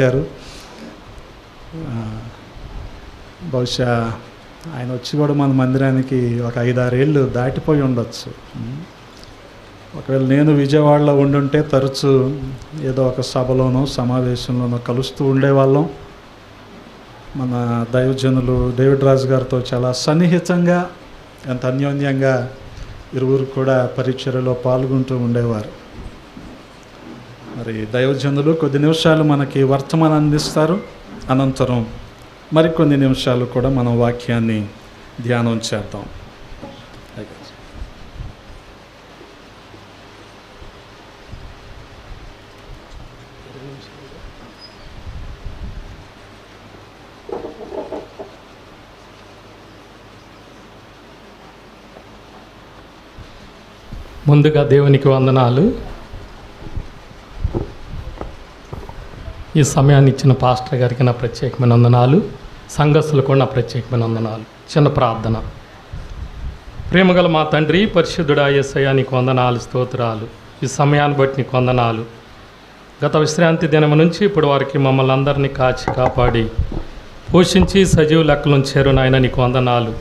వచ్చారు బహుశా ఆయన వచ్చి కూడా మన మందిరానికి ఒక ఐదారేళ్ళు దాటిపోయి ఉండొచ్చు. ఒకవేళ నేను విజయవాడలో ఉండుంటే తరచూ ఏదో ఒక సభలోనో సమావేశంలోనో కలుస్తూ ఉండేవాళ్ళం. మన దైవజనులు డేవిడ్ రాజు గారితో చాలా సన్నిహితంగా ఎంత అన్యోన్యంగా ఇరువురు కూడా పరీక్షలలో పాల్గొంటూ ఉండేవారు. మరి దైవజనులు కొద్ది నిమిషాలు మనకి వర్తమానం అందిస్తారు. అనంతరం మరికొన్ని నిమిషాలు కూడా మనం వాక్యాన్ని ధ్యానం చేద్దాం. ముందుగా దేవునికి వందనాలు. ఈ సమయాన్ని ఇచ్చిన పాస్టర్ గారికి నా ప్రత్యేకమైన వందనాలు. సంఘస్థులు కూడా నా ప్రత్యేకమైన వందనాలు. చిన్న ప్రార్థన. ప్రేమగల మా తండ్రి పరిశుద్ధుడా యేసయ్య నీకు వందనాలు స్తోత్రాలు. ఈ సమయాన్ని బట్టి నీకు వందనాలు. గత విశ్రాంతి దినం నుంచి ఇప్పుడు వారికి మమ్మల్ని అందరినీ కాచి కాపాడి పోషించి సజీవ లెక్కలుంచారు నాయన నీకు వందనాలు.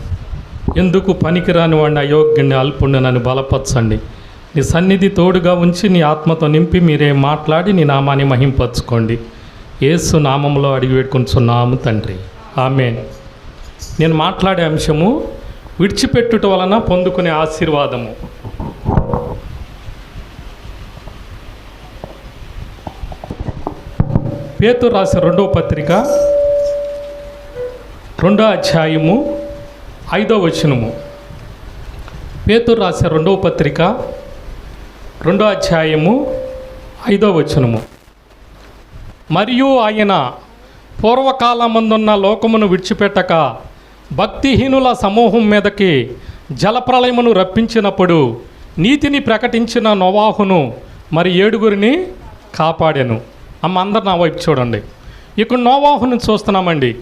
ఎందుకు పనికిరాని వాడిని అయోగ్యుని అల్పుణ్ణి నన్ను బలపరచండి? నీ సన్నిధి తోడుగా ఉంచి నీ ఆత్మతో నింపి మీరే మాట్లాడి నీ నామాన్ని మహింపరచుకోండి. ఏసు నామంలో అడిగి పెట్టుకుంటున్నాము తండ్రి. ఆమె నేను మాట్లాడే అంశము విడిచిపెట్టుట వలన పొందుకునే ఆశీర్వాదము. పేతు రాసిన రెండవ పత్రిక రెండో అధ్యాయము ఐదో వచనము. పేతురు రాసిన రెండవ పత్రిక రెండో అధ్యాయము ఐదో వచనము. మరియు ఆయన పూర్వకాలమందున్న లోకమును విడిచిపెట్టక భక్తిహీనుల సమూహం మీదకి జలప్రలయమును రప్పించినప్పుడు నీతిని ప్రకటించిన నోవాహును మరి ఏడుగురిని కాపాడాను. అమ్మ అందరు నా వైపు చూడండి. ఇక్కడ నోవాహును చూస్తున్నామండి.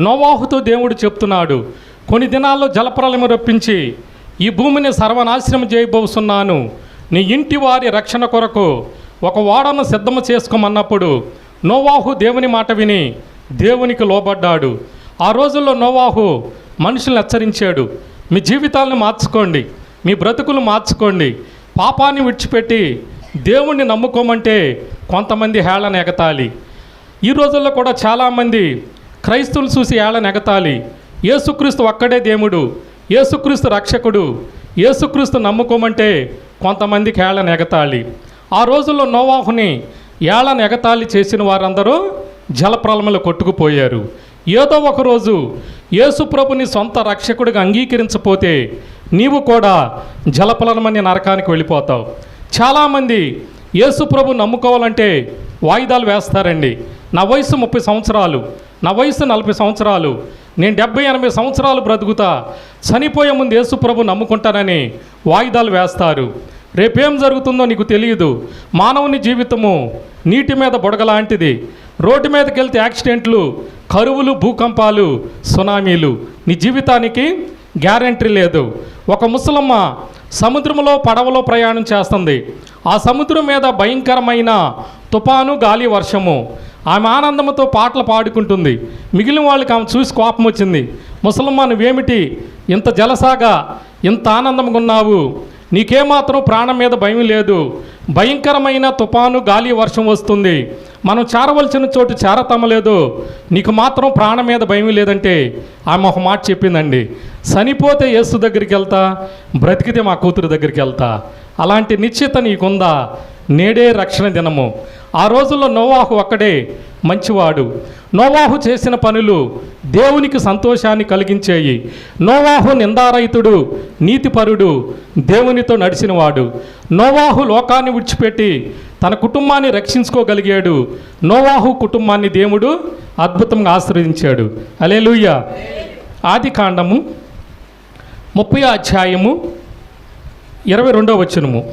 నోవాహుతో దేవుడు చెప్తున్నాడు కొన్ని దినాల్లో జలప్రలయం రప్పించి ఈ భూమిని సర్వనాశనం చేయబోతున్నాను నీ ఇంటి వారి రక్షణ కొరకు ఒక ఓడను సిద్ధము చేసుకోమన్నప్పుడు నోవాహు దేవుని మాట విని దేవునికి లోబడ్డాడు. ఆ రోజుల్లో నోవాహు మనుషులను హెచ్చరించాడు. మీ జీవితాలను మార్చుకోండి. మీ బ్రతుకులు మార్చుకోండి. పాపాన్ని విడిచిపెట్టి దేవుణ్ణి నమ్ముకోమంటే కొంతమంది హేళన ఎగతాలి ఈ రోజుల్లో కూడా చాలామంది క్రైస్తవులు చూసి ఏళ్ళ ఎగతాలి ఏసుక్రీస్తు ఒక్కడే దేవుడు. ఏసుక్రీస్తు రక్షకుడు. ఏసుక్రీస్తు నమ్ముకోమంటే కొంతమందికి ఏళ్ళ నెగతాలి ఆ రోజుల్లో నోవాహుని ఏళ్ళను ఎగతాళి చేసిన వారందరూ జలప్రలమలు కొట్టుకుపోయారు. ఏదో ఒకరోజు యేసుప్రభుని సొంత రక్షకుడిగా అంగీకరించపోతే నీవు కూడా జలప్రలమని నరకానికి వెళ్ళిపోతావు. చాలామంది యేసుప్రభు నమ్ముకోవాలంటే వాయిదాలు వేస్తారండి. నా వయసు ముప్పై సంవత్సరాలు నా వయసు నలభై సంవత్సరాలు నేను డెబ్బై ఎనభై సంవత్సరాలు బ్రతుకుతా చనిపోయే ముందు యేసుప్రభు నమ్ముకుంటానని వాయిదాలు వేస్తారు. రేపేం జరుగుతుందో నీకు తెలియదు. మానవుని జీవితము నీటి మీద బుడగలాంటిది రోడ్డు మీదకి వెళ్తే యాక్సిడెంట్లు కరువులు భూకంపాలు సునామీలు. నీ జీవితానికి గ్యారంటీ లేదు. ఒక ముసలమ్మ సముద్రంలో పడవలో ప్రయాణం చేస్తుంది. ఆ సముద్రం మీద భయంకరమైన తుఫాను గాలి వర్షము. ఆమె ఆనందంతో పాటలు పాడుకుంటుంది. మిగిలిన వాళ్ళకి ఆమె చూసి కోపం వచ్చింది. ముసలమ్మ నువ్వేమిటి? ఇంత జలసాగా ఇంత ఆనందంగా ఉన్నావు. నీకేమాత్రం ప్రాణం మీద భయం లేదు. భయంకరమైన తుఫాను గాలి వర్షం వస్తుంది. మనం చేరవలసిన చోటు చేరతమలేదు నీకు మాత్రం ప్రాణం మీద భయం లేదంటే ఆమె ఒక మాట చెప్పిందండి. చనిపోతే యేసు దగ్గరికి వెళ్తా బ్రతికితే మా కూతురు దగ్గరికి వెళ్తా. అలాంటి నిశ్చిత నీకుందా? నేడే రక్షణ దినము. ఆ రోజుల్లో నోవాహు ఒక్కడే మంచివాడు. నోవాహు చేసిన పనులు దేవునికి సంతోషాన్ని కలిగించేయి. నోవాహు నిందారహితుడు నీతిపరుడు దేవునితో నడిచినవాడు. నోవాహు లోకాన్ని విడిచిపెట్టి తన కుటుంబాన్ని రక్షించుకోగలిగాడు. నోవాహు కుటుంబాన్ని దేవుడు అద్భుతంగా ఆశ్రయించాడు. అలేలుయ్య ఆది కాండము ముప్పై అధ్యాయము ఇరవై రెండో వచనము.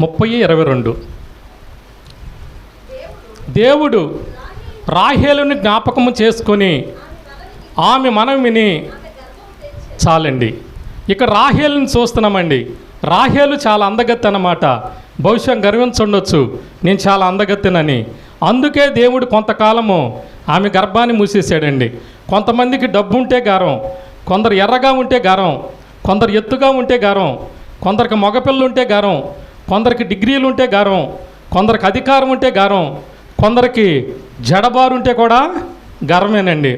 ముప్పై ఇరవై రెండు. దేవుడు రాహేలుని జ్ఞాపకము చేసుకొని ఆమె మనం విని చాలండి. ఇక రాహేలుని చూస్తున్నామండి. రాహేలు చాలా అందగత్తి అన్నమాట. బహుశా గర్వించుండొచ్చు. నేను చాలా అందగత్తెనని. అందుకే దేవుడు కొంతకాలము ఆమె గర్భాన్ని మూసేసాడండి కొంతమందికి డబ్బు ఉంటే గారం కొందరు ఎర్రగా ఉంటే గారం కొందరు ఎత్తుగా ఉంటే గారం కొందరికి మగపిల్లలు ఉంటే గారం కొందరికి డిగ్రీలు ఉంటే గర్వం కొందరికి అధికారం ఉంటే గర్వం కొందరికి జడబారు ఉంటే కూడా గర్వమేనండి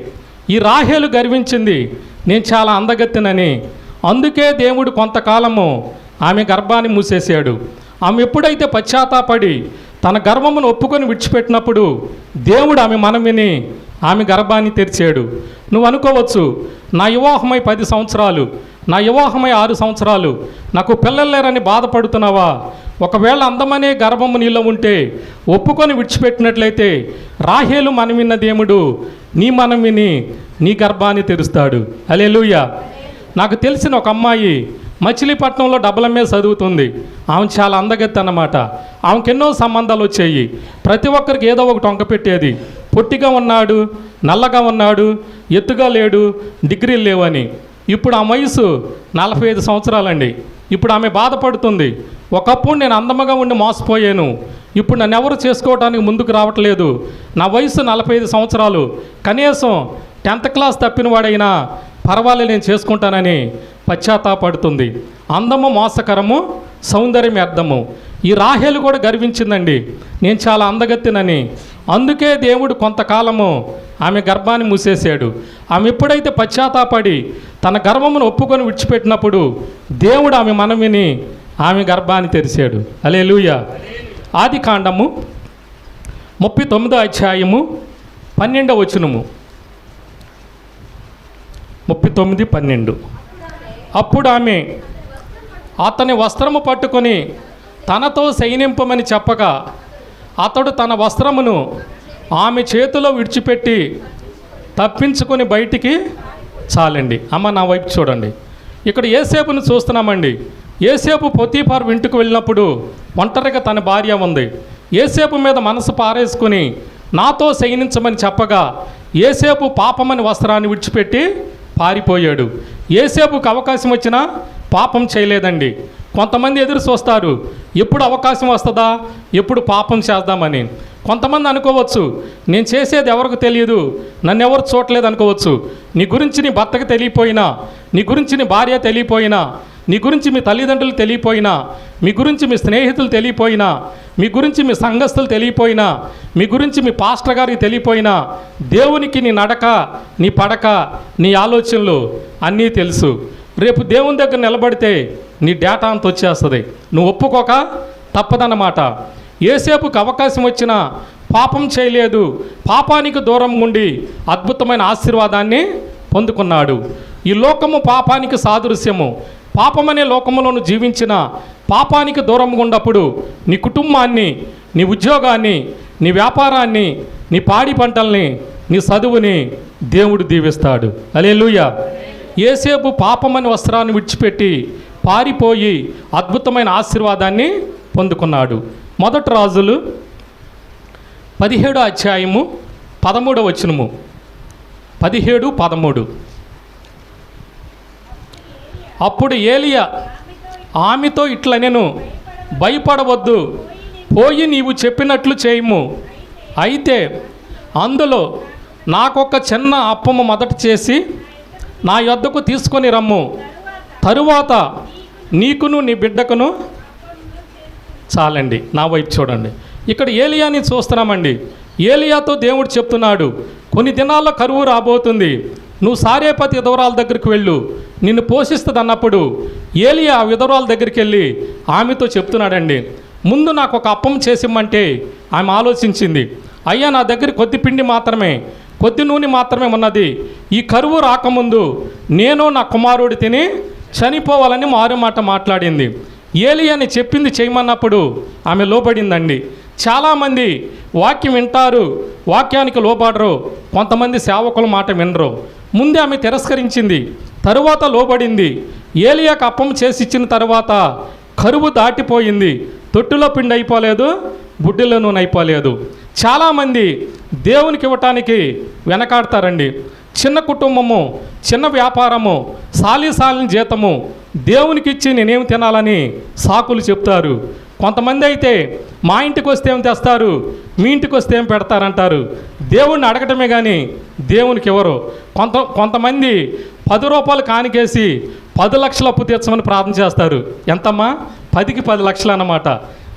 ఈ రాహేలు గర్వించింది నేను చాలా అందగత్తినని. అందుకే దేవుడు కొంతకాలము ఆమె గర్భాన్ని మూసేశాడు. ఆమె ఎప్పుడైతే పశ్చాత్తాపడి తన గర్వమును ఒప్పుకొని విడిచిపెట్టినప్పుడు దేవుడు ఆమె మనమిని ఆమె గర్భాన్ని తెరిచాడు. నువ్వు అనుకోవచ్చు నా వివాహమై పది సంవత్సరాలు నా వివాహమై ఆరు సంవత్సరాలు నాకు పిల్లలు లేరని బాధపడుతున్నావా? ఒకవేళ అందమనే గర్భము నీలో ఉంటే ఒప్పుకొని విడిచిపెట్టినట్లయితే రాహేలు మనమిన్న విన్న దేవుడు నీ మనం విని నీ గర్భాన్ని తెరుస్తాడు. అలే నాకు తెలిసిన ఒక అమ్మాయి మచిలీపట్నంలో డబ్బుల మీద చదువుతుంది. ఆమె చాలా అందగత్తి అన్నమాట. ఆమెకి ఎన్నో సంబంధాలు వచ్చాయి. ప్రతి ఒక్కరికి ఏదో ఒకటి వంక పెట్టేది. పొట్టిగా ఉన్నాడు నల్లగా ఉన్నాడు ఎత్తుగా లేడు డిగ్రీలు లేవని. ఇప్పుడు ఆ వయసు నలభై ఐదు సంవత్సరాలండి. ఇప్పుడు ఆమె బాధపడుతుంది. ఒకప్పుడు నేను అందముగా ఉండి మోసపోయాను. ఇప్పుడు నన్ను ఎవరు చేసుకోవడానికి ముందుకు రావట్లేదు. నా వయసు నలభై ఐదు సంవత్సరాలు. కనీసం టెన్త్ క్లాస్ తప్పిన వాడైనా పర్వాలేదు నేను చేసుకుంటానని. పశ్చాత్తాపడుతుంది. అందము మోసకరము సౌందర్యం అర్థము. ఈ రాహేలు కూడా గర్వించిందండి. నేను చాలా అందగత్తినని. అందుకే దేవుడు కొంతకాలము ఆమె గర్భాన్ని మూసేశాడు. ఆమె ఎప్పుడైతే పశ్చాత్తాపడి తన గర్భమును ఒప్పుకొని విడిచిపెట్టినప్పుడు దేవుడు ఆమె మనవిని ఆమె గర్భాన్ని తెరిచాడు. అలే ఆది కాండము ముప్పై తొమ్మిదో అధ్యాయము పన్నెండవ వచనము. ముప్పై తొమ్మిది పన్నెండు. అప్పుడు ఆమె అతని వస్త్రము పట్టుకొని తనతో శయనింపమని చెప్పగా అతడు తన వస్త్రమును ఆమె చేతిలో విడిచిపెట్టి తప్పించుకొని బయటికి చాలండి. అమ్మ నా వైపు చూడండి. ఇక్కడ ఏసేపును చూస్తున్నామండి. ఏసేపు పొతీఫార్ ఇంటికి వెళ్ళినప్పుడు ఒంటరిగా తన భార్య ఉంది. ఏసేపు మీద మనసు పారేసుకుని నాతో శయనించమని చెప్పగా ఏసేపు పాపమని వస్త్రాన్ని విడిచిపెట్టి పారిపోయాడు. ఏసేపుకి అవకాశం వచ్చినా పాపం చేయలేదండి. కొంతమంది ఎదురు చూస్తారు ఎప్పుడు అవకాశం వస్తుందా ఎప్పుడు పాపం చేద్దామని. కొంతమంది అనుకోవచ్చు నేను చేసేది ఎవరికి తెలియదు నన్ను ఎవరు చూడలేదు అనుకోవచ్చు. నీ గురించి నీ భర్తకు తెలియపోయినా నీ గురించి నీ భార్య తెలియపోయినా నీ గురించి మీ తల్లిదండ్రులు తెలియపోయినా మీ గురించి మీ స్నేహితులు తెలియపోయినా మీ గురించి మీ సంఘస్థులు తెలియపోయినా మీ గురించి మీ పాస్టర్ గారికి తెలియపోయినా దేవునికి నీ నడక నీ పడక నీ ఆలోచనలు అన్నీ తెలుసు. రేపు దేవుని దగ్గర నిలబడితే నీ డేటా అంత వచ్చేస్తుంది. నువ్వు ఒప్పుకోక తప్పదన్నమాట. ఏసేపుకి అవకాశం వచ్చినా పాపం చేయలేదు. పాపానికి దూరం ఉండి అద్భుతమైన ఆశీర్వాదాన్ని పొందుకున్నాడు. ఈ లోకము పాపానికి సాదృశ్యము. పాపమనే లోకములోను జీవించిన పాపానికి దూరంగా ఉన్నప్పుడు నీ కుటుంబాన్ని నీ ఉద్యోగాన్ని నీ వ్యాపారాన్ని నీ పాడి పంటల్ని నీ చదువుని దేవుడు దీవిస్తాడు. అలే ఏసేపు పాపమని వస్త్రాన్ని విడిచిపెట్టి పారిపోయి అద్భుతమైన ఆశీర్వాదాన్ని పొందుకున్నాడు. మొదటి రాజులు పదిహేడో అధ్యాయము పదమూడవ వచనము. పదిహేడు పదమూడు. అప్పుడు ఏలియా ఆమెతో ఇట్లా నేను భయపడవద్దు. పోయి నీవు చెప్పినట్లు చేయము. అయితే అందులో నాకొక చిన్న అప్పము మొదట చేసి నా యొద్దకు తీసుకొని రమ్ము. తరువాత నీకును నీ బిడ్డకును చాలండి నా వైపు చూడండి. ఇక్కడ ఏలియాని చూస్తున్నామండి. ఏలియాతో దేవుడు చెప్తున్నాడు కొన్ని దినాల్లో కరువు రాబోతుంది. నువ్వు సారేపతి విధవరాల దగ్గరికి వెళ్ళు. నిన్ను పోషిస్తుంది అన్నప్పుడు ఏలియా ఆ విధవరాల దగ్గరికి వెళ్ళి ఆమెతో చెప్తున్నాడండి. ముందు నాకు ఒక అప్పం చేసిమ్మంటే ఆమె ఆలోచించింది. అయ్యా నా దగ్గర కొద్ది పిండి మాత్రమే కొద్ది నూనె మాత్రమే ఉన్నది. ఈ కరువు రాకముందు నేను నా కుమారుడు తిని చనిపోవాలని మారు మాట మాట్లాడింది. ఏలి అని చెప్పింది చేయమన్నప్పుడు ఆమె లోబడిందండి. చాలామంది వాక్యం వింటారు వాక్యానికి లోబడరు కొంతమంది సేవకుల మాట వినరు. ముందే ఆమె తిరస్కరించింది తరువాత లోబడింది. ఏలియాకు అప్పం చేసి ఇచ్చిన తర్వాత కరువు దాటిపోయింది. తొట్టులో పిండి అయిపోలేదు బుడ్డిలో నూనె అయిపోలేదు. చాలామంది దేవునికి ఇవ్వటానికి వెనకాడతారండి. చిన్న కుటుంబము చిన్న వ్యాపారము సాలి సాలిన జీతము దేవునికి ఇచ్చి నేనేమి తినాలని సాకులు చెప్తారు. కొంతమంది అయితే మా ఇంటికి వస్తే ఏం తెస్తారు? మీ ఇంటికి వస్తే ఏం పెడతారంటారు? దేవుణ్ణి అడగటమే కానీ దేవునికి ఎవరు? కొంత కొంతమంది పది రూపాయలు కానికేసి పది లక్షల అప్పు తీర్చమని ప్రార్థన చేస్తారు. ఎంతమ్మా? పదికి పది లక్షలు అన్నమాట.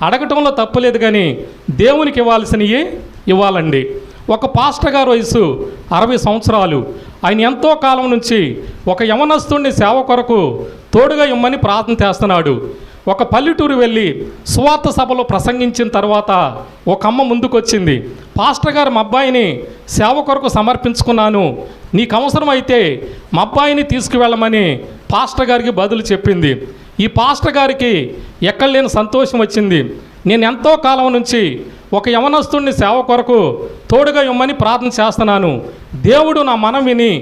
అడగటంలో తప్పులేదు కానీ దేవునికి ఇవ్వాల్సినవి ఇవ్వాలండి. ఒక పాస్టర్ గారు వయసు అరవై సంవత్సరాలు. ఆయన ఎంతో కాలం నుంచి ఒక యవనస్తుడిని సేవ కొరకు తోడుగా ఇమ్మని ప్రార్థన చేస్తున్నాడు. ఒక పల్లెటూరు వెళ్ళి సువార్త సభలో ప్రసంగించిన తర్వాత ఒక అమ్మ ముందుకొచ్చింది పాస్టర్ గారు మా అబ్బాయిని సేవ కొరకు సమర్పించుకున్నాను. నీకు అవసరం అయితే మా అబ్బాయిని తీసుకువెళ్ళమని పాస్టర్ గారికి బదులు చెప్పింది. ఈ పాస్టర్ గారికి ఎక్కడ లేని సంతోషం వచ్చింది. నేను ఎంతో కాలం నుంచి ఒక యవనస్తుడిని సేవ కొరకు తోడుగా ఇమ్మని ప్రార్థన చేస్తున్నాను. దేవుడు నా మనం విని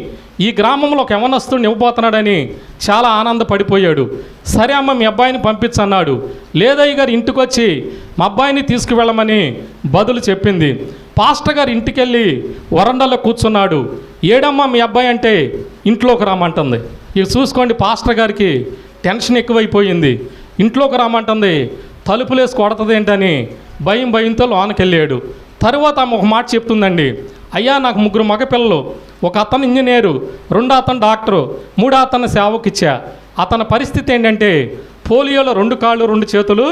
ఈ గ్రామంలో ఒక యవనస్తుడిని ఇవ్వబోతున్నాడని చాలా ఆనందపడిపోయాడు. సరే అమ్మ మీ అబ్బాయిని పంపించన్నాడు. లేదయ్య గారు ఇంటికి వచ్చి మా అబ్బాయిని తీసుకువెళ్ళమని బదులు చెప్పింది. పాస్టర్ గారు ఇంటికెళ్ళి వరండాలో కూర్చున్నాడు. ఏడమ్మా మీ అబ్బాయి అంటే ఇంట్లోకి రామంటుంది ఇక చూసుకోండి పాస్టర్ గారికి టెన్షన్ ఎక్కువైపోయింది. ఇంట్లోకి రామంటుంది తలుపులేసి కొడతదేంటని భయం భయంతో లోనకెళ్ళాడు. తరువాత ఆమె ఒక మాట చెప్తుందండి. అయ్యా నాకు ముగ్గురు మగపిల్లలు. ఒక అతను ఇంజనీరు రెండో అతను డాక్టరు మూడో అతను సేవకిచ్చా. అతని పరిస్థితి ఏంటంటే పోలియోలో రెండు కాళ్ళు రెండు చేతులు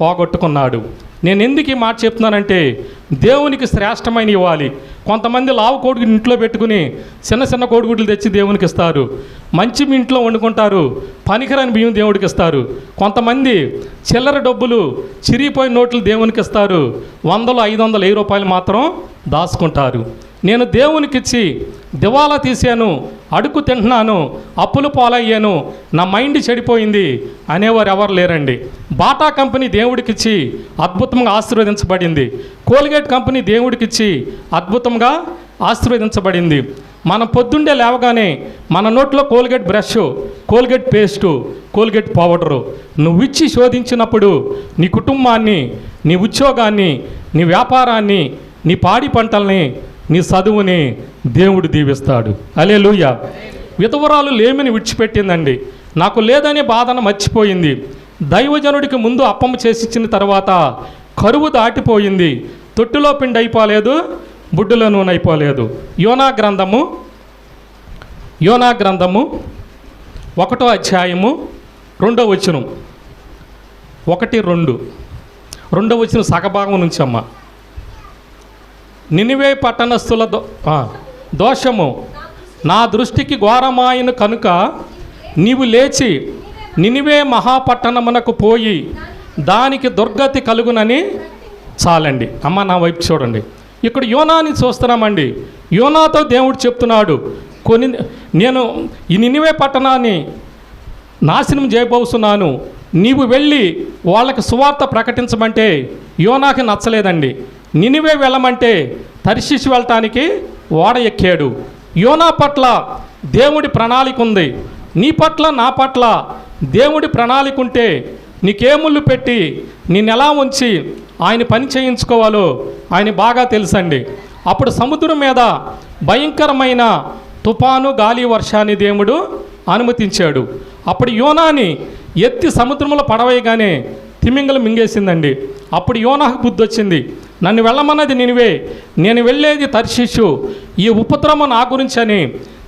పోగొట్టుకున్నాడు. నేను ఎందుకు ఈ మాట చెప్తున్నానంటే దేవునికి శ్రేష్టమైన ఇవ్వాలి. కొంతమంది లావు కోడిగుడ్డు ఇంట్లో పెట్టుకుని చిన్న చిన్న కోడిగుడ్లు తెచ్చి దేవునికి ఇస్తారు. మంచి మీ ఇంట్లో వండుకుంటారు. పనికిరాని బియ్యం దేవుడికి ఇస్తారు. కొంతమంది చిల్లర డబ్బులు చిరిగిపోయిన నోట్లు దేవునికి ఇస్తారు. వందలు ఐదు వందలు వెయ్యి రూపాయలు మాత్రం దాచుకుంటారు. నేను దేవునికిచ్చి దివాలా తీశాను అడుగు తింటున్నాను అప్పులు పాలయ్యాను నా మైండ్ చెడిపోయింది అనేవారు ఎవరు లేరండి. బాటా కంపెనీ దేవుడికిచ్చి అద్భుతంగా ఆశీర్వదించబడింది. కోల్గేట్ కంపెనీ దేవుడికిచ్చి అద్భుతంగా ఆశీర్వదించబడింది. మనం పొద్దుండే లేవగానే మన నోట్లో Colgate brush Colgate paste Colgate powder నువ్వు ఇచ్చి శోధించినప్పుడు నీ కుటుంబాన్ని నీ ఉద్యోగాన్ని నీ వ్యాపారాన్ని నీ పాడి పంటల్ని నీ చదువుని దేవుడు దీవిస్తాడు. అలే లూయ విధవరాలు లేమిని విడిచిపెట్టిందండి. నాకు లేదనే బాధను మర్చిపోయింది. దైవజనుడికి ముందు అప్పం చేసిచ్చిన తర్వాత కరువు దాటిపోయింది. తొట్టులో పిండి అయిపోలేదు బుడ్డులో నూనె అయిపోలేదు. యోనా గ్రంథము యోనా గ్రంథము ఒకటో అధ్యాయము రెండో వచనం. ఒకటి రెండు. రెండో వచ్చిన సగభాగం నుంచి అమ్మ నినివే పట్టణస్థుల దో దోషము. నా దృష్టికి ఘోరమాయను కనుక నీవు లేచి నినివే మహాపట్టణమునకు పోయి దానికి దుర్గతి కలుగునని చాలండి. అమ్మ నా వైపు చూడండి. ఇక్కడ యోనాని చూస్తున్నామండి. యోనాతో దేవుడు చెప్తున్నాడు కొన్ని నేను ఈ నినివే పట్టణాన్ని నాశనం చేయబోతున్నాను. నీవు వెళ్ళి వాళ్ళకి సువార్త ప్రకటించమంటే యోనాకి నచ్చలేదండి. నినివే వెళ్ళమంటే తర్శిషి వెళ్ళటానికి ఓడ ఎక్కాడు. యోనా పట్ల దేవుడి ప్రణాళిక ఉంది నీ పట్ల నా పట్ల దేవుడి ప్రణాళిక ఉంటే నీకేముళ్ళు పెట్టి నేను ఎలా ఉంచి ఆయన పని చేయించుకోవాలో ఆయన బాగా తెలుసండి. అప్పుడు సముద్రం మీద భయంకరమైన తుఫాను గాలి వర్షాన్ని దేవుడు అనుమతించాడు. అప్పుడు యోనాని ఎత్తి సముద్రంలో పడవేయగానే తిమింగలు మింగేసిందండి. అప్పుడు యోనాకు బుద్ధి వచ్చింది నన్ను వెళ్ళమన్నది నినివే. నేను వెళ్ళేది తర్శిషు ఈ ఉపద్రవం నా గురించని.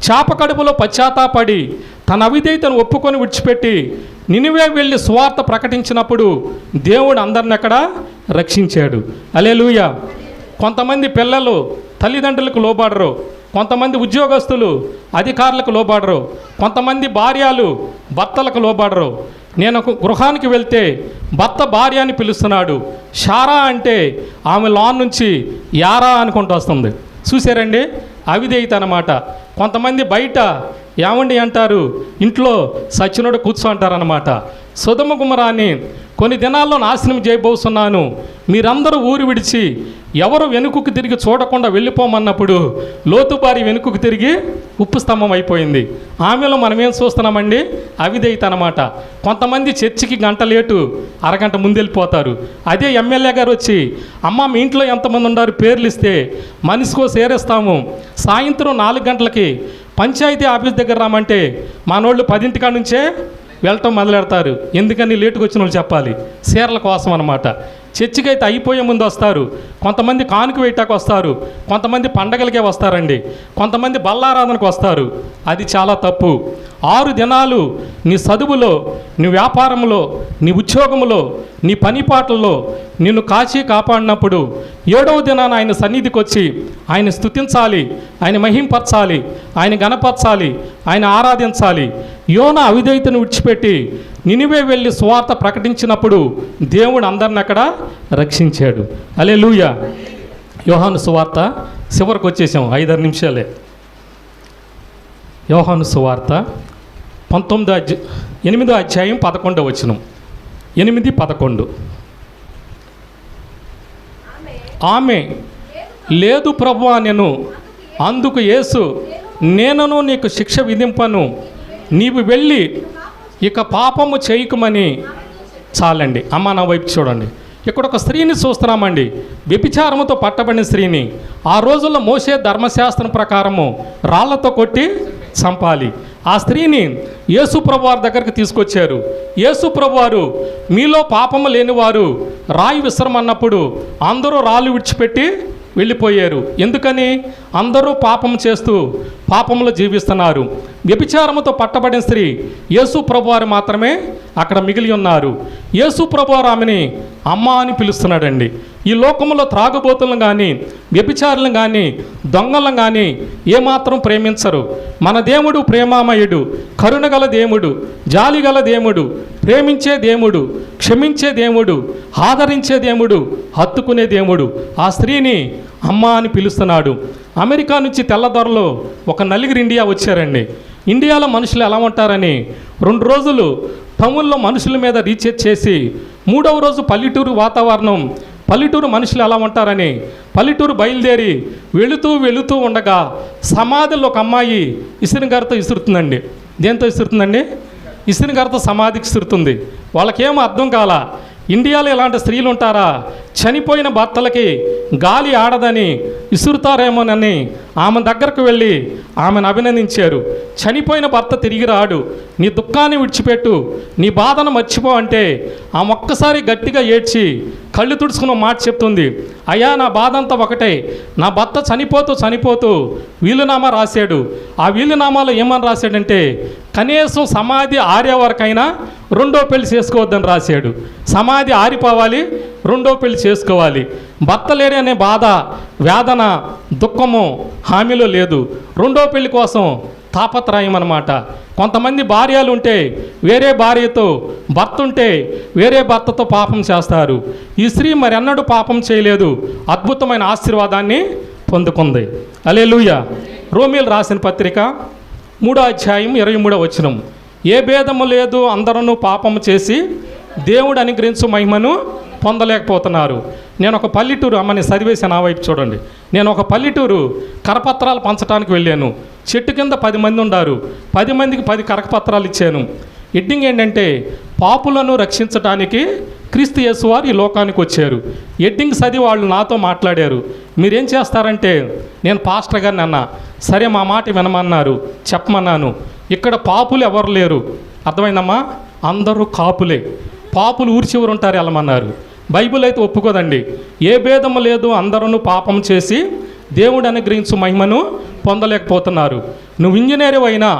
చేప కడుపులో పశ్చాత్తాపడి తన అవిధేయతను ఒప్పుకొని విడిచిపెట్టి నినివే వెళ్ళి స్వార్థ ప్రకటించినప్పుడు దేవుడు అందరిని అక్కడ రక్షించాడు. అలే లూయ కొంతమంది పిల్లలు తల్లిదండ్రులకు లోబడరు. కొంతమంది ఉద్యోగస్తులు అధికారులకు లోబడరు. కొంతమంది భార్యలు భర్తలకు లోబడరు. నేను ఒక గృహానికి వెళ్తే భర్త భార్య అని పిలుస్తున్నాడు. షారా అంటే ఆమె లాన్ నుంచి యారా అనుకుంటూ వస్తుంది. చూసారండి? అవిధేయత అనమాట కొంతమంది బయట ఏమండి అంటారు? ఇంట్లో సచ్చినోడు కూర్చో అంటారనమాట సుధమ గుమరాన్ని కొన్ని దినాల్లో నాశనం చేయబోతున్నాను. మీరందరూ ఊరు విడిచి ఎవరు వెనుకకు తిరిగి చూడకుండా వెళ్ళిపోమన్నప్పుడు లోతుబారి వెనుకకు తిరిగి ఉప్పు స్తంభం అయిపోయింది. ఆమెలో మనం ఏం చూస్తున్నామండి? అవిధేయత అనమాట కొంతమంది చర్చికి గంట లేటు అరగంట ముందెళ్ళిపోతారు. అదే ఎమ్మెల్యే గారు వచ్చి అమ్మ మీ ఇంట్లో ఎంతమంది ఉన్నారు పేర్లు ఇస్తే మనిషికో సేరేస్తాము. సాయంత్రం నాలుగు గంటలకి పంచాయతీ ఆఫీస్ దగ్గర రామంటే మనోళ్ళు పదింటికాడ నుంచే వెళ్ళటం మొదలెడతారు. ఎందుకని లేటుకు వచ్చిన వాళ్ళు చెప్పాలి. చీరల కోసం అనమాట చర్చికి అయితే అయిపోయే ముందు వస్తారు. కొంతమంది కానుక వేయటానికి వస్తారు. కొంతమంది పండగలకే వస్తారండి. కొంతమంది బల్లారాధనకు వస్తారు. అది చాలా తప్పు. ఆరు దినాలు నీ చదువులో నీ వ్యాపారంలో నీ ఉద్యోగంలో నీ పనిపాట్లలో నిన్ను కాచి కాపాడినప్పుడు ఏడవ దినాన ఆయన సన్నిధికి వచ్చి ఆయన స్థుతించాలి ఆయన మహింపరచాలి ఆయన గణపరచాలి ఆయన ఆరాధించాలి. యోన అవిధేయతను విడిచిపెట్టి నినివే వెళ్ళి స్వార్థ ప్రకటించినప్పుడు దేవుడు అందరిని అక్కడ రక్షించాడు. అలే లూయ యోహాను సువార్త చివరికి వచ్చేసాం ఐదారు నిమిషాలే. యోహాను సువార్త పంతొమ్మిదో అధ్య ఎనిమిదో అధ్యాయం పదకొండో వచనం. ఎనిమిది పదకొండు. ఆమె లేదు ప్రభు నేను అందుకు యేసు నేనను నీకు శిక్ష విధింపను. నీవు వెళ్ళి ఇక పాపము చేయకమని చాలండి. అమ్మ నా వైపు చూడండి. ఇక్కడ ఒక స్త్రీని చూస్తున్నామండి. వ్యభిచారముతో పట్టబడిన స్త్రీని. ఆ రోజుల్లో మోసే ధర్మశాస్త్రం ప్రకారము రాళ్ళతో కొట్టి చంపాలి. ఆ స్త్రీని యేసు ప్రభు వారి దగ్గరికి తీసుకొచ్చారు. యేసు ప్రభువారు మీలో పాపము లేనివారు రాయి విసరమన్నప్పుడు అందరూ రాళ్ళు విడిచిపెట్టి వెళ్ళిపోయారు. ఎందుకని? అందరూ పాపం చేస్తూ పాపంలో జీవిస్తున్నారు. వ్యభిచారముతో పట్టబడిన స్త్రీ యేసు ప్రభువారు మాత్రమే అక్కడ మిగిలి ఉన్నారు. యేసు ప్రభువారు ఆమెని అమ్మ అని పిలుస్తున్నాడండి. ఈ లోకంలో త్రాగుబోతులను కానీ వ్యభిచారులను కానీ దొంగలను కానీ ఏమాత్రం ప్రేమించరు. మన దేవుడు ప్రేమామయుడు కరుణగల దేవుడు జాలిగల దేవుడు ప్రేమించే దేవుడు క్షమించే దేవుడు ఆదరించే దేవుడు హత్తుకునే దేవుడు. ఆ స్త్రీని అమ్మ అని పిలుస్తున్నాడు. అమెరికా నుంచి తెల్లదొరలో ఒక నలుగురు ఇండియా వచ్చారండి. ఇండియాలో మనుషులు ఎలా ఉంటారని రెండు రోజులు టౌన్లో మనుషుల మీద రీఛార్జ్ చేసి మూడవ రోజు పల్లెటూరు వాతావరణం పల్లెటూరు మనుషులు ఎలా ఉంటారని పల్లెటూరు బయలుదేరి వెళుతూ వెళుతూ ఉండగా సమాధిలో ఒక అమ్మాయి ఇసురుగారితో ఇసురుతుందండి. దేంతో ఇసురుతుందండి? ఇసురుగారితో సమాధికి ఇసురుతుంది. వాళ్ళకేమో అర్థం కాల? ఇండియాలో ఇలాంటి స్త్రీలు ఉంటారా? చనిపోయిన భర్తలకి గాలి ఆడదని ఇసురుతారేమోనని ఆమె దగ్గరకు వెళ్ళి ఆమెను అభినందించారు. చనిపోయిన భర్త తిరిగి రాడు. నీ దుఃఖాన్ని విడిచిపెట్టు. నీ బాధను మర్చిపో అంటే ఆమె ఒక్కసారి గట్టిగా ఏడ్చి కళ్ళు తుడుచుకున్న మాట చెప్తుంది. అయ్యా నా బాధ అంతా ఒకటే. నా భర్త చనిపోతూ చనిపోతూ వీలునామా రాశాడు. ఆ వీలునామాలో ఏమని రాశాడంటే కనీసం సమాధి ఆరే వరకైనా రెండో పెళ్ళి చేసుకోవద్దని రాశాడు. సమాధి ఆరిపోవాలి రెండో పెళ్ళి చేసుకోవాలి. భర్త లేడే అనే బాధ వేదన దుఃఖము హామీలో లేదు. రెండో పెళ్ళి కోసం తాపత్రయం అనమాట కొంతమంది భార్యలు ఉంటే వేరే భార్యతో భర్త ఉంటే వేరే భర్తతో పాపం చేస్తారు. ఈ స్త్రీ మరెన్నడూ పాపం చేయలేదు. అద్భుతమైన ఆశీర్వాదాన్ని పొందుకుంది. అలే లూయ రోమిల్ రాసిన పత్రిక మూడో అధ్యాయం ఇరవై మూడో వచనం. ఏ భేదము లేదు అందరూ పాపము చేసి దేవుడు అనుగ్రహించు మహిమను పొందలేకపోతున్నారు. నేను ఒక పల్లెటూరు అమ్మని సర్వేసి నా వైపు చూడండి. నేను ఒక పల్లెటూరు కరపత్రాలు పంచడానికి వెళ్ళాను. చెట్టు కింద పది మంది ఉన్నారు పది మందికి పది కరపత్రాలు ఇచ్చాను. ఎడ్డింగ్ ఏంటంటే పాపులను రక్షించడానికి క్రీస్తు యేసువారు ఈ లోకానికి వచ్చారు. ఎడ్డింగ్ చదివి వాళ్ళు నాతో మాట్లాడారు. మీరేం చేస్తారంటే నేను పాస్టర్ గారిని అన్నా సరే మా మాట వినమన్నారు చెప్పమన్నాను. ఇక్కడ పాపులు ఎవరు లేరు? అర్థమైందమ్మా? అందరూ కాపులే. పాపులు ఊరి చివరు ఉంటారు వెళ్ళమన్నారు బైబిల్ అయితే ఒప్పుకోదండి. ఏ భేదము లేదు అందరూ పాపం చేసి దేవుడు అనుగ్రహించు మహిమను పొందలేకపోతున్నారు. నువ్వు ఇంజనీర్ అయినా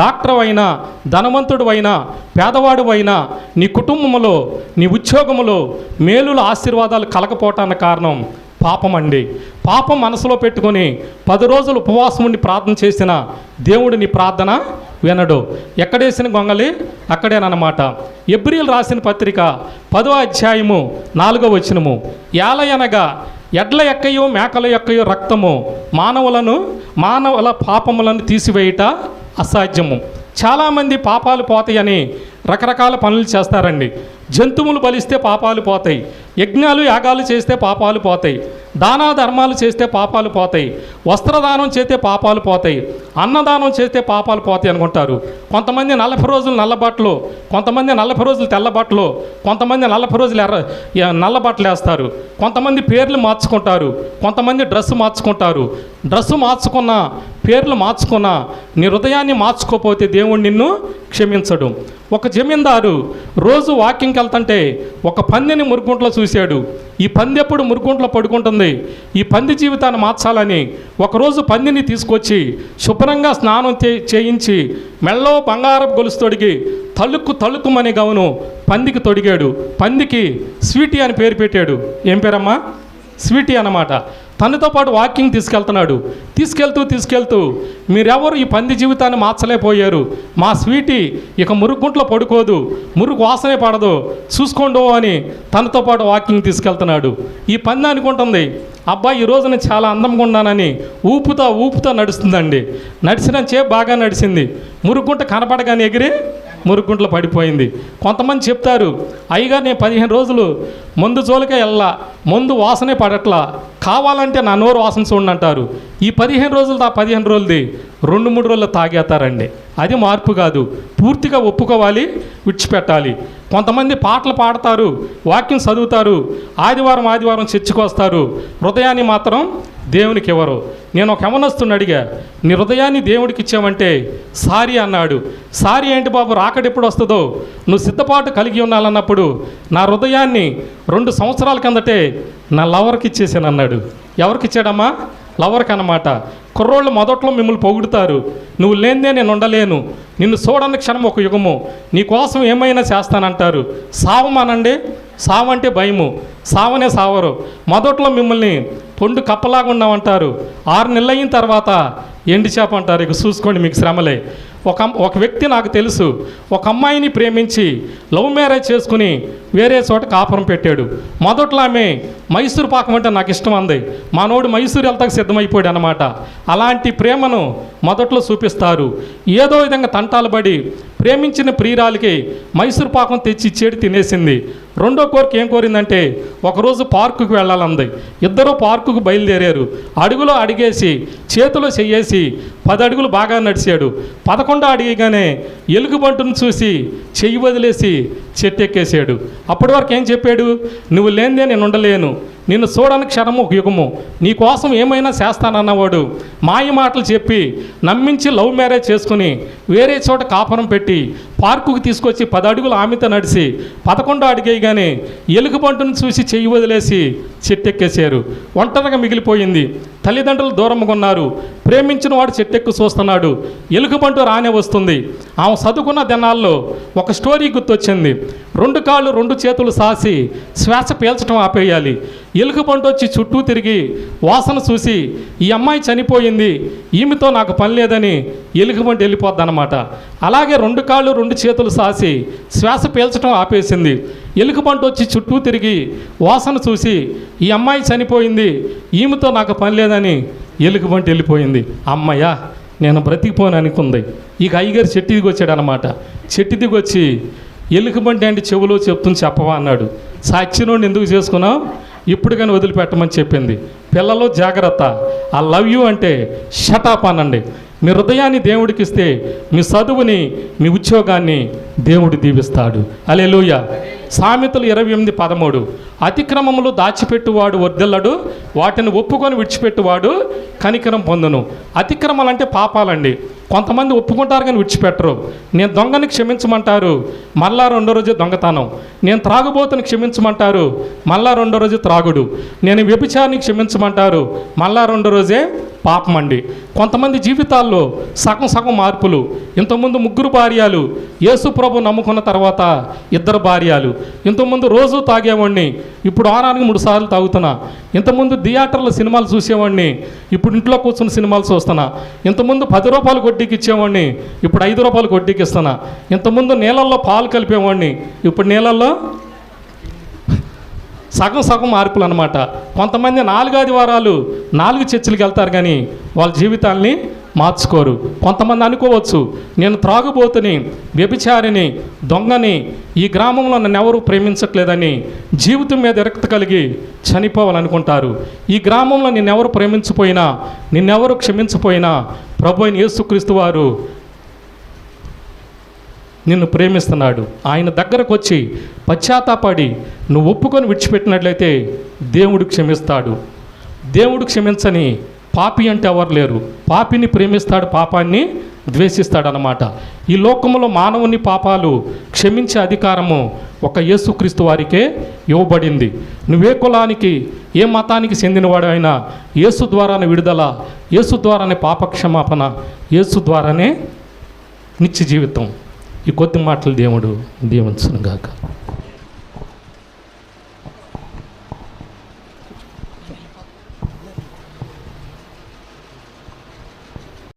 డాక్టర్ అయినా ధనవంతుడు అయినా పేదవాడు అయినా నీ కుటుంబంలో నీ ఉద్యోగంలో మేలుల ఆశీర్వాదాలు కలగపోవటానికి కారణం పాపం అండి పాపం మనసులో పెట్టుకొని పది రోజులు ఉపవాసం ఉండి ప్రార్థన చేసిన దేవుడు నీ ప్రార్థన వినడు. ఎక్కడేసిన గొంగలి అక్కడేనమాట ఎబ్రిల్ రాసిన పత్రిక పదో అధ్యాయము నాలుగో వచనము. ఏలయనగా ఎడ్ల ఎక్కయో మేకల ఎక్కయో రక్తము మానవులను మానవుల పాపములను తీసివేయుట అసాధ్యము. చాలామంది పాపాలు పోతాయని రకరకాల పనులు చేస్తారండి. జంతువులు బలిస్తే పాపాలు పోతాయి. యజ్ఞాలు యాగాలు చేస్తే పాపాలు పోతాయి. దానా ధర్మాలు చేస్తే పాపాలు పోతాయి వస్త్రదానం చేస్తే పాపాలు పోతాయి అన్నదానం చేస్తే పాపాలు పోతాయి అనుకుంటారు. కొంతమంది నలభై రోజులు నల్ల బట్టలు కొంతమంది నలభై రోజులు తెల్ల బట్టలు కొంతమంది నలభై రోజులు ఎర్ర ఎ- నల్ల బట్టలు వేస్తారు. కొంతమంది పేర్లు మార్చుకుంటారు కొంతమంది డ్రెస్సు మార్చుకుంటారు. డ్రెస్సు మార్చుకున్న పేర్లు మార్చుకున్న నీ హృదయాన్ని మార్చుకోపోతే దేవుడు నిన్ను క్షమించడు. ఒక జమీందారు రోజు వాకింగ్కి వెళ్తుంటే ఒక పందిని మురుగుంట్లో చూశాడు. ఈ పంది ఎప్పుడు మురుగుంట్లో పడుకుంటుంది? ఈ పంది జీవితాన్ని మార్చాలని ఒకరోజు పందిని తీసుకొచ్చి శుభ్రంగా స్నానం చేయించి మెళ్ళో బంగారపు గొలుసు తొడిగి తలుక్కు తలుక్కుమని గౌను పందికి తొడిగాడు. పందికి స్వీటీ అని పేరు పెట్టాడు. ఏం పేరమ్మా? స్వీటీ అన్నమాట. తనతో పాటు వాకింగ్ తీసుకెళ్తున్నాడు. తీసుకెళ్తూ తీసుకెళ్తూ మీరెవరు ఈ పంది జీవితాన్ని మార్చలేకపోయారు? మా స్వీటీ ఇక మురుగుంట్లో పడుకోదు మురుగు వాసనే పడదు చూసుకోండు అని తనతో పాటు వాకింగ్ తీసుకెళ్తున్నాడు. ఈ పంది అనుకుంటుంది అబ్బాయి ఈ రోజు నేను చాలా అందంగా ఉన్నానని ఊపుతా ఊపుతా నడుస్తుందండి. నడిచినంచే బాగా నడిచింది. మురుగుంట కనపడగానే ఎగిరి మురుగుంట్లో పడిపోయింది. కొంతమంది చెప్తారు అయ్యగా నేను పదిహేను రోజులు మందు జోలికే వెళ్ళా మందు వాసనే పడట్లా కావాలంటే నా నోరు వాసన చూడండి అంటారు. ఈ పదిహేను రోజులు ఆ పదిహేను రోజులది రెండు మూడు రోజులు తాగేస్తారండి. అది మార్పు కాదు. పూర్తిగా ఒప్పుకోవాలి విడిచిపెట్టాలి. కొంతమంది పాటలు పాడతారు వాక్యం చదువుతారు ఆదివారం ఆదివారం చర్చికి హృదయాన్ని మాత్రం దేవునికి ఇవ్వరు. నేను ఒక యమనస్తుని అడిగా నీ హృదయాన్ని దేవుడికి ఇచ్చావంటే సారీ అన్నాడు. సారీ ఏంటి బాబు? రాకడెప్పుడు వస్తుందో? నువ్వు సిద్ధపాటు కలిగి ఉండాలన్నప్పుడు నా హృదయాన్ని రెండు సంవత్సరాల కిందటే నా లవర్కి ఇచ్చేసాను అన్నాడు ఎవరికి ఇచ్చాడమ్మా? లవర్కి అన్నమాట కుర్రోళ్ళు మొదట్లో మిమ్మల్ని పొగుడుతారు. నువ్వు లేనిదే నేను ఉండలేను. నిన్ను చూడని క్షణం ఒక యుగము. నీ కోసం ఏమైనా చేస్తానంటారు. సావమానండి. సావంటే భయము. సావనే సావరు. మొదట్లో మిమ్మల్ని పొండు కప్పలాగా ఉన్నామంటారు ఆరు నెలలు అయిన తర్వాత ఎండి చేప అంటారు. ఇక చూసుకోండి మీకు శ్రమలే. ఒక ఒక వ్యక్తి నాకు తెలుసు. ఒక అమ్మాయిని ప్రేమించి లవ్ మ్యారేజ్ చేసుకుని వేరే చోట కాపురం పెట్టాడు. మొదట్లో ఆమె మైసూరు పాకం అంటే నాకు ఇష్టం అంది. మనోడు మైసూరు వెళ్తాకు సిద్ధమైపోయాడు అనమాట అలాంటి ప్రేమను మొదట్లో చూపిస్తారు. ఏదో విధంగా తంటాలు పడి ప్రేమించిన ప్రియురాలికి మైసూరు పాకం తెచ్చి ఇచ్చేది తినేసింది. రెండో కోరిక ఏం కోరిందంటే ఒకరోజు పార్కుకు వెళ్ళాలంది. ఇద్దరు పార్కుకు బయలుదేరారు. అడుగులో అడిగేసి చేతిలో చెయ్యేసి పది అడుగులు బాగా నడిచాడు. పదకొండో అడిగగానే ఎలుగుబంటును చూసి చెయ్యి వదిలేసి చెట్టు ఎక్కేసాడు అప్పటి వరకు ఏం చెప్పాడు? నువ్వు లేనిదే నేను ఉండలేను. నిన్ను చూడని క్షణము ఒక యుగము. నీ కోసం ఏమైనా చేస్తానన్నవాడు. మాయ మాటలు చెప్పి నమ్మించి లవ్ మ్యారేజ్ చేసుకుని వేరే చోట కాపురం పెట్టి పార్కుకు తీసుకొచ్చి పదడుగులు అడుగులు ఆమెతో నడిచి పదకొండో అడిగేయగానే ఎలుగుబంటును చూసి చెయ్యి వదిలేసి చెట్టెక్కేశారు. ఒంటరిగా మిగిలిపోయింది. తల్లిదండ్రులు దూరంగా ఉన్నారు. ప్రేమించిన వాడు చెట్టెక్కు చూస్తున్నాడు. ఎలుగుబంటు రానే వస్తుంది. ఆమె చదువుకున్న దినాల్లో ఒక స్టోరీ గుర్తొచ్చింది. రెండు కాళ్ళు రెండు చేతులు సాసి శ్వాస పీల్చడం ఆపేయాలి. ఎలుగుబంటు వచ్చి చుట్టూ తిరిగి వాసన చూసి ఈ అమ్మాయి చనిపోయింది. ఈమెతో నాకు పని లేదని ఎలుగుబంటి వెళ్ళిపోద్ది అనమాట అలాగే రెండు కాళ్ళు రెండు చేతులు సాసి శ్వాస పీల్చడం ఆపేసింది. ఎలుకబంట వచ్చి చుట్టూ తిరిగి వాసన చూసి ఈ అమ్మాయి చనిపోయింది ఈమెతో నాకు పని లేదని ఎలుకబంట వెళ్ళిపోయింది. అమ్మయ్యా నేను బ్రతికిపోను అనుకుంది. ఇక అయ్యగారు చెట్టు దిగి వచ్చాడు అనమాట చెట్టు దిగి వచ్చి ఎలుకబంటి అంటే చెవులో చెప్తుంది చెప్పవా అన్నాడు. సాక్షినోడిని ఎందుకు చేసుకున్నావు? ఇప్పుడు కానీ వదిలిపెట్టమని చెప్పింది. పిల్లలు జాగ్రత్త. ఆ లవ్ యూ అంటే షటాప్ అనండి. మీ హృదయాన్ని దేవుడికి ఇస్తే మీ చదువుని మీ ఉద్యోగాన్ని దేవుడు దీవిస్తాడు. అలే సామెతలు ఇరవై ఎనిమిది పదమూడు. అతిక్రమములు దాచిపెట్టువాడు వర్దిల్లడు వాటిని ఒప్పుకొని విడిచిపెట్టువాడు కనికరం పొందును. అతిక్రమాలంటే పాపాలండి. కొంతమంది ఒప్పుకుంటారు కానీ విడిచిపెట్టరు. నేను దొంగని క్షమించమంటారు. మళ్ళా రెండో రోజు దొంగతనం. నేను త్రాగుబోతుని క్షమించమంటారు. మళ్ళా రెండో రోజు త్రాగుడు. నేను వ్యభిచారిని క్షమించమంటారు. మళ్ళా రెండో రోజే పాపం అండి కొంతమంది జీవితాల్లో సగం సగం మార్పులు. ఇంతకుముందు ముగ్గురు భార్యలు యేసు ప్రభు నమ్ముకున్న తర్వాత ఇద్దరు భార్యలు. ఇంతకుముందు రోజు తాగేవాడిని ఇప్పుడు ఆనానికి మూడు సార్లు తాగుతున్నా. ఇంతకుముందు థియేటర్లో సినిమాలు చూసేవాడిని ఇప్పుడు ఇంట్లో కూర్చుని సినిమాలు చూస్తున్నా. ఇంతకుముందు పది రూపాయలు కొట్టి వడ్డీకి ఇచ్చేవాడిని ఇప్పుడు ఐదు రూపాయలు వడ్డీకి ఇస్తున్నా ఇంతకుముందు నీళ్ళల్లో పాలు కలిపేవాడిని ఇప్పుడు నీళ్ళల్లో సగం సగం మార్పులు అనమాట కొంతమంది నాలుగు ఆదివారాలు నాలుగు చర్చిలకు వెళ్తారు కానీ వాళ్ళ జీవితాల్ని మార్చుకోరు. కొంతమంది అనుకోవచ్చు నేను త్రాగుబోతుని వ్యభిచారిని దొంగని ఈ గ్రామంలో నన్ను ఎవరు ప్రేమించట్లేదని జీవితం మీద విరక్తి కలిగి చనిపోవాలనుకుంటారు. ఈ గ్రామంలో నిన్నెవరు ప్రేమించపోయినా నిన్నెవరు క్షమించపోయినా ప్రభు అయిన యేసుక్రీస్తు వారు నిన్ను ప్రేమిస్తున్నాడు. ఆయన దగ్గరకు వచ్చి పశ్చాత్తాపడి నువ్వు ఒప్పుకొని విడిచిపెట్టినట్లయితే దేవుడు క్షమిస్తాడు. దేవుడు క్షమించని పాపి అంటే ఎవరు లేరు. పాపిని ప్రేమిస్తాడు పాపాన్ని ద్వేషిస్తాడనమాట ఈ లోకంలో మానవుని పాపాలు క్షమించే అధికారము ఒక యేసుక్రీస్తు వారికే ఇవ్వబడింది. నువ్వే కులానికి ఏ మతానికి చెందినవాడు అయినా యేసు ద్వారానే విడుదల యేసు ద్వారానే పాపక్షమాపణ యేసు ద్వారానే నిత్య జీవితం. ఈ కొద్ది మాటలు దేవుడు దీవించును గాక